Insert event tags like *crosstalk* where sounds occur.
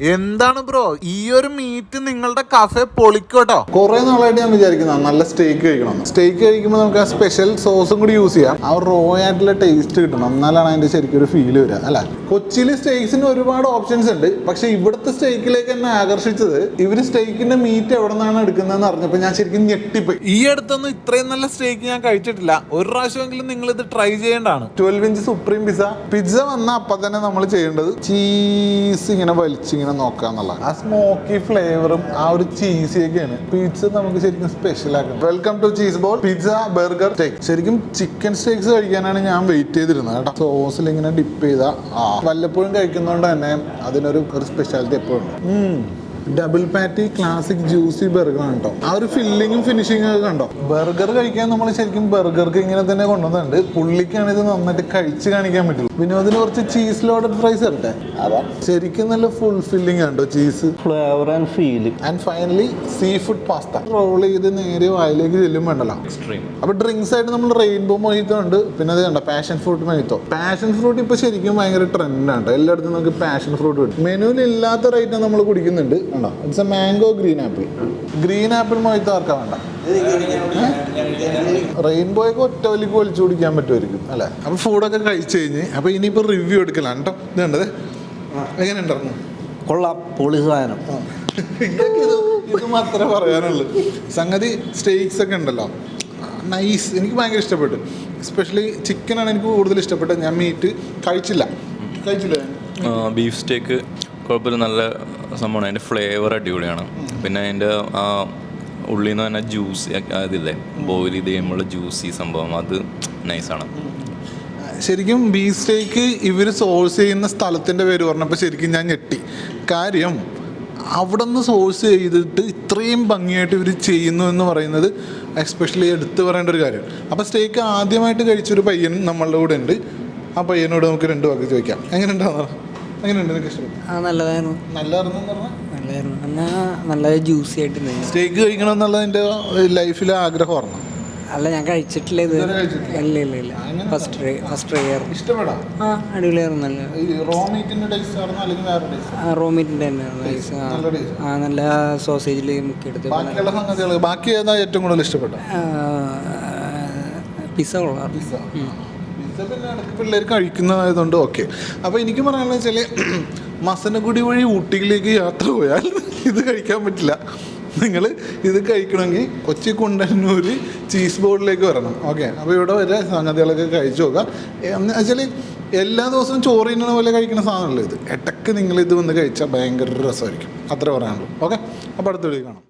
എന്താണ് ബ്രോ? ഈ ഒരു മീറ്റ് നിങ്ങളുടെ കഫെ പൊളിക്കോട്ടോ. കുറെ നാളായിട്ട് ഞാൻ വിചാരിക്കുന്ന നല്ല സ്റ്റേക്ക് കഴിക്കണം. സ്റ്റേക്ക് കഴിക്കുമ്പോൾ നമുക്ക് ആ സ്പെഷ്യൽ സോസും കൂടി യൂസ് ചെയ്യാം. ആ റോ ആയിട്ടുള്ള ടേസ്റ്റ് കിട്ടണം. എന്നാലാണ് അതിന്റെ ശരിക്കും ഒരു ഫീൽ വരിക അല്ല? കൊച്ചിയിൽ സ്റ്റേക്സിന് ഒരുപാട് ഓപ്ഷൻസ് ഉണ്ട്. പക്ഷെ ഇവിടുത്തെ സ്റ്റേക്കിലേക്ക് എന്നെ ആകർഷിച്ചത് ഇവർ സ്റ്റേക്കിന്റെ മീറ്റ് എവിടെ നിന്നാണ് എടുക്കുന്നതെന്ന് അറിഞ്ഞപ്പോൾ ഞാൻ ശരിക്കും ഞെട്ടിപ്പോയി. ഈ അടുത്തൊന്നും ഇത്രയും നല്ല സ്റ്റേക്ക് ഞാൻ കഴിച്ചിട്ടില്ല. ഒരു പ്രാവശ്യമെങ്കിലും നിങ്ങൾ ഇത് ട്രൈ ചെയ്യേണ്ടതാണ്. Twelve inch supreme pizza pizza വന്ന അപ്പം തന്നെ നമ്മൾ ചെയ്യേണ്ടത് ചീസ് ഇങ്ങനെ വലിച്ചിങ്ങനെ നോക്കുക എന്നുള്ളത് ആ സ്മോക്കി ഫ്ലേവറും ആ ഒരു ചീസിയൊക്കെയാണ് പിസ്സ നമുക്ക് ശരിക്കും സ്പെഷ്യൽ ആക്കണം. Welcome to cheese ball pizza burger steak ശരിക്കും ചിക്കൻ സ്റ്റേക്സ് കഴിക്കാനാണ് ഞാൻ വെയിറ്റ് ചെയ്തിരുന്നത് കേട്ടോ. സോസിൽ ഇങ്ങനെ ഡിപ്പ് ചെയ്ത വല്ലപ്പോഴും കഴിക്കുന്നതുകൊണ്ട് തന്നെ അതിനൊരു ഒരു സ്പെഷ്യാലിറ്റി എപ്പോഴും ഉണ്ട്. Double patty classic juicy burger ആണ് കേട്ടോ ആ ഒരു ഫില്ലിങ്ങും ഫിനിഷിങ്ങും ഒക്കെ കണ്ടോ? ബർഗർ കഴിക്കാൻ നമ്മൾ ശരിക്കും ബർഗർക്ക് ഇങ്ങനെ തന്നെ കൊണ്ടുവന്നുണ്ട് പുള്ളിക്കാണ് ഇത് നന്നായിട്ട് കഴിച്ച് കാണിക്കാൻ പറ്റുള്ളൂ. വിനോദിന് കുറച്ച് ചീസ് ലോഡഡ് ഫ്രൈസ് തരട്ടെ ശരിക്കും നല്ല ഫുൾ ഫില്ലിംഗ് ആണ് cheese flavour and feel and finally seafood pasta roll ചെയ്ത് നേരെ വായിലേക്ക് ചെല്ലും വേണ്ടല്ലോ അപ്പൊ ഡ്രിങ്ക്സ് ആയിട്ട് നമ്മൾ റെയിൻബോ മൊഹിത്തോ ഉണ്ട്. പിന്നെ അത് കണ്ടോ? Passion fruit mojito passion fruit ഇപ്പൊ ശരിക്കും ഭയങ്കര ട്രെൻഡാണ് എല്ലായിടത്തും നമുക്ക് പാഷൻ ഫ്രൂട്ട് കിട്ടും. മെനുവിൽ ഇല്ലാത്ത റേറ്റ് നമ്മൾ കുടിക്കുന്നുണ്ട്. കണ്ടോ it's a mango green apple green apple mojito ആർക്കാ വേണ്ട? റെയിൻബോ ഒക്കെ ഒറ്റ വലിക്ക് വലിച്ചു കുടിക്കാൻ പറ്റുമായിരിക്കും അല്ലേ? അപ്പൊ ഫുഡൊക്കെ കഴിച്ചു കഴിഞ്ഞ് അപ്പൊ ഇനിയിപ്പോ റിവ്യൂ എടുക്കലാണ് കേട്ടോ ഇത് കണ്ടത്? എങ്ങനെ ഉണ്ടായിരുന്നു കൊള്ളാം പൊളി സാധനം. ഇത് ഇത് മാത്രമേ പറയാനുള്ളൂ. സംഗതി സ്റ്റേക്സ് ഒക്കെ ഉണ്ടല്ലോ. നൈസ് എനിക്ക് ഭയങ്കര ഇഷ്ടപ്പെട്ടു. എസ്പെഷ്യലി ചിക്കനാണ് എനിക്ക് കൂടുതൽ ഇഷ്ടപ്പെട്ടത്. ഞാൻ മീറ്റ് കഴിച്ചില്ല. കഴിച്ചില്ല? ബീഫ് സ്റ്റേക്ക് കുഴപ്പമില്ല നല്ല സംഭവമാണ്. അതിന്റെ ഫ്ലേവർ അടിപൊളിയാണ്. പിന്നെ അതിന്റെ ആ ഉള്ളിൽ നിന്ന് തന്നെ ജ്യൂസ് അതില്ലേ ബോയിൽ ചെയ്ത് കഴിയുമ്പോൾ ജ്യൂസി സംഭവം. അത് നൈസാണ് ശരിക്കും ബീഫ് സ്റ്റേക്ക് ഇവർ സോഴ്സ് ചെയ്യുന്ന സ്ഥലത്തിന്റെ പേര് പറഞ്ഞപ്പോൾ ശരിക്കും ഞാൻ ഞെട്ടി. കാര്യം അവിടെ നിന്ന് സോഴ്സ് ചെയ്തിട്ട് ഇത്രയും ഭംഗിയായിട്ട് ഇവർ ചെയ്യുന്നു എന്ന് പറയുന്നത് എക്സ്പെഷ്യലി എടുത്തു പറയേണ്ട ഒരു കാര്യം. അപ്പോൾ സ്റ്റേക്ക് ആദ്യമായിട്ട് കഴിച്ചൊരു പയ്യൻ നമ്മളുടെ കൂടെ ഉണ്ട്. ആ പയ്യനോട് നമുക്ക് രണ്ട് വാക്ക് ചോദിക്കാം. എങ്ങനെ എങ്ങനെയുണ്ടാവുന്ന എങ്ങനെയുണ്ട് ഇഷ്ടപ്പെട്ടു ആ നല്ലതായിരുന്നു. നല്ലതായിരുന്നു എന്ന് പറഞ്ഞാൽ നല്ലതായിരുന്നു. എന്നാ നല്ല ജ്യൂസി ആയിട്ട് സ്റ്റേക്ക് കഴിക്കണം എന്നുള്ളത് എന്റെ ലൈഫിലെ ആഗ്രഹമായിരുന്നു അല്ല ഞാൻ കഴിച്ചിട്ടില്ല ഇത് ഇല്ല ഇല്ല ഇല്ല. ഫസ്റ്റ് ട്രൈ ഫസ്റ്റ് ട്രൈ ആയിരുന്നു ഇഷ്ടപ്പെടാം? ആ അടിപൊളിയായിരുന്നു നല്ല. റോ മീറ്റിന്റെ ടേസ്റ്റ് ആയിരുന്നു അല്ലെങ്കിൽ വേറെ ടേസ്റ്റ് റോ മീറ്റിന്റെ തന്നെ. ആ. നല്ല സോസേജിൽ സോസേജിൽ മുക്കിയെടുത്ത് ബാക്കിയുള്ള സംഗതികൾ ബാക്കി ഏതാ ഏറ്റവും കൂടുതൽ ഇഷ്ടപ്പെട്ടത്? പിസ്സ കൊള്ളാം. പിസ്സ പിള്ളേർ കഴിക്കുന്നതായതുകൊണ്ട് ഓക്കെ അപ്പോൾ എനിക്ക് പറയാനുള്ള വെച്ചാൽ *clears throat* മസനഗുഡി വഴി ഊട്ടിയിലേക്ക് യാത്ര പോയാൽ *laughs* ഇത് കഴിക്കാൻ പറ്റില്ല. നിങ്ങൾ ഇത് കഴിക്കണമെങ്കിൽ കൊച്ചി കുണ്ടന്നൂർ ചീസ് ബോർഡിലേക്ക് വരണം. ഓക്കെ അപ്പോൾ ഇവിടെ വരെ സംഗതികളൊക്കെ കഴിച്ചു നോക്കാം. വെച്ചാൽ എല്ലാ ദിവസവും ചോറ് തിന്നണ പോലെ കഴിക്കുന്ന സാധനമല്ല ഇത്? ഇടയ്ക്ക് നിങ്ങൾ ഇത് വന്ന് കഴിച്ചാൽ ഭയങ്കര രസമായിരിക്കും. അത്ര പറയാനുള്ളൂ. ഓക്കെ അപ്പോൾ അടുത്ത വീഡിയോ കാണാം.